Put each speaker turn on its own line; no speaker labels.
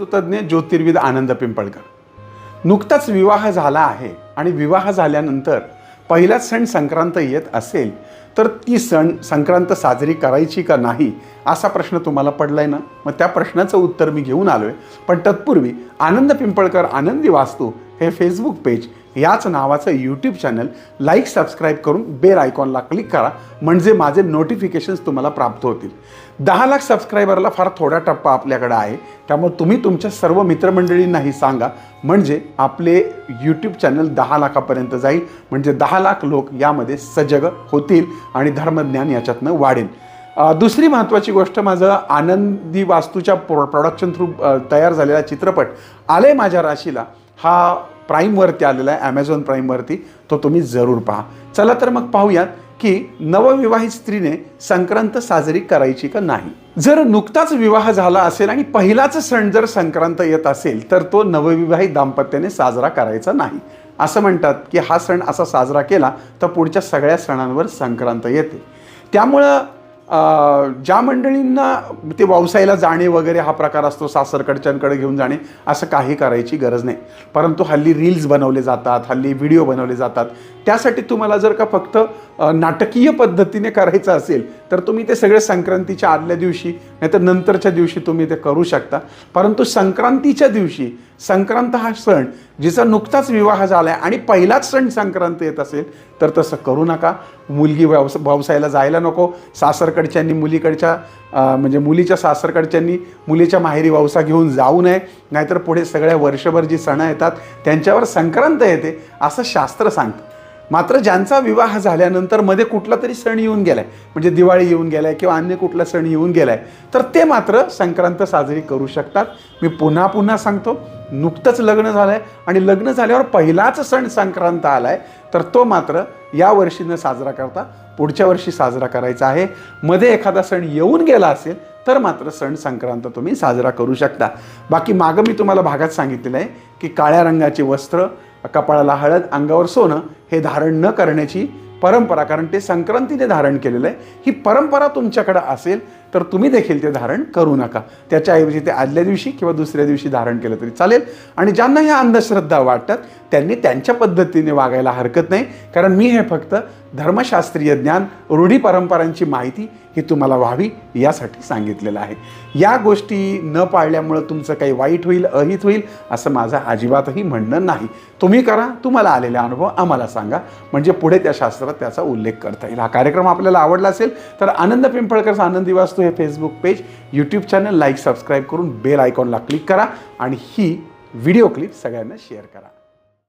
तज्ज्ञ ज्योतिर्विद आनंद पिंपळकर. नुकताच विवाह झाला आहे आणि विवाह झाल्यानंतर पहिलाच सण संक्रांत येत असेल तर ती सण संक्रांत साजरी करायची का नाही असा प्रश्न तुम्हाला पडलाय ना? मग त्या प्रश्नाचं उत्तर मी घेऊन आलो आहे पण तत्पूर्वी आनंद पिंपळकर आनंदी वास्तू हे फेसबुक पेज याच नावाचं यूट्यूब चॅनल लाईक सबस्क्राईब करून बेल आयकॉनला क्लिक करा. म्हणजे माझे नोटिफिकेशन्स तुम्हाला प्राप्त होतील. दहा लाख सबस्क्रायबरला फार थोडा टप्पा आपल्याकडे आहे. त्यामुळे तुम्ही तुमच्या सर्व मित्रमंडळींनाही सांगा. म्हणजे आपले यूट्यूब चॅनल दहा लाखापर्यंत जाईल. म्हणजे दहा लाख लोक यामध्ये सजग होतील आणि धर्मज्ञान याच्यातनं वाढेल. दुसरी महत्त्वाची गोष्ट माझं आनंदी वास्तूच्या प्रो प्रोडक्शन थ्रू तयार झालेला चित्रपट आले माझ्या राशीला. हा प्राईमवरती आलेला आहे ॲमेझॉन प्राईमवरती तो तुम्ही जरूर पहा. चला तर मग पाहूयात की नवविवाहित स्त्रीने संक्रांत साजरी करायची का नाही? जर नुकताच विवाह झाला असेल आणि पहिलाच सण जर संक्रांत येत असेल तर तो नवविवाहित दाम्पत्याने साजरा करायचा नाही. असं म्हणतात की हा सण असा साजरा केला तर पुढच्या सगळ्या सणांवर संक्रांत येते. त्यामुळं ज्या मंडळींना ते व्यवसायाला जाणे वगैरे हा प्रकार असतो सासरकडच्यांकडे घेऊन जाणे असं काही करायची गरज नाही. परंतु हल्ली रील्स बनवले जातात हल्ली व्हिडिओ बनवले जातात. त्यासाठी तुम्हाला जर का फक्त नाटकीय पद्धतीने करायचं असेल तर तुम्ही ते सगळे संक्रांतीच्या आदल्या दिवशी नाहीतर नंतरच्या दिवशी तुम्ही ते करू शकता. परंतु संक्रांतीच्या दिवशी संक्रांत हा सण जिचा नुकताच विवाह झाला आहे आणि पहिलाच सण संक्रांत येत असेल तर तसं करू नका. मुलगी व्यवस व्यवसायाला जायला नको. सासरकडच्यांनी मुलीकडच्या म्हणजे मुलीच्या सासरकडच्यांनी मुलीच्या माहेरी वावसा घेऊन जाऊ नये. नाहीतर पुढे सगळ्या वर्षभर जी सणं येतात त्यांच्यावर संक्रांत येते असं शास्त्र सांगतं. मात्र ज्यांचा विवाह झाल्यानंतरमध्ये कुठला तरी सण येऊन गेलाय. म्हणजे दिवाळी येऊन गेलाय किंवा अन्य कुठला सण येऊन गेलाय. तर ते मात्र संक्रांत साजरी करू शकतात. मी पुन्हा पुन्हा सांगतो नुकतंच लग्न झालंय आणि लग्न झाल्यावर पहिलाच सण संक्रांत आलाय. तर तो मात्र या वर्षी न साजरा करता पुढच्या वर्षी साजरा करायचा आहे. मध्ये एखादा सण येऊन गेला असेल तर मात्र सण संक्रांत तुम्ही साजरा करू शकता. बाकी मागं मी तुम्हाला भागात सांगितलेलं आहे की काळ्या रंगाचे वस्त्र कपाळाला हळद अंगावर सोनं हे धारण न करण्याची परंपरा कारण ते संक्रांतीने धारण केलेलं आहे. ही परंपरा तुमच्याकडं असेल तर तुम्ही देखील ते धारण करू नका. त्याच्याऐवजी ते आदल्या दिवशी किंवा दुसऱ्या दिवशी धारण केलं तरी चालेल. आणि ज्यांना ह्या अंधश्रद्धा वाटतात त्यांनी त्यांच्या पद्धतीने वागायला हरकत नाही. कारण मी हे फक्त धर्मशास्त्रीय ज्ञान रूढी परंपरांची माहिती ही तुम्हाला व्हावी यासाठी सांगितलेलं आहे. या गोष्टी न पाळल्यामुळं तुमचं काही वाईट होईल अहित होईल असं माझं अजिबातही म्हणणं नाही. तुम्ही करा तुम्हाला आलेला अनुभव आम्हाला सांगा. म्हणजे पुढे त्या शास्त्रात त्याचा उल्लेख करता येईल. हा कार्यक्रम आपल्याला आवडला असेल तर आनंद पिंपळकरचा आनंदी वास्तू हे Facebook page YouTube channel like subscribe करून बेल आयकॉनला क्लिक करा आणि ही व्हिडिओ क्लिप सगळ्यांना शेअर करा.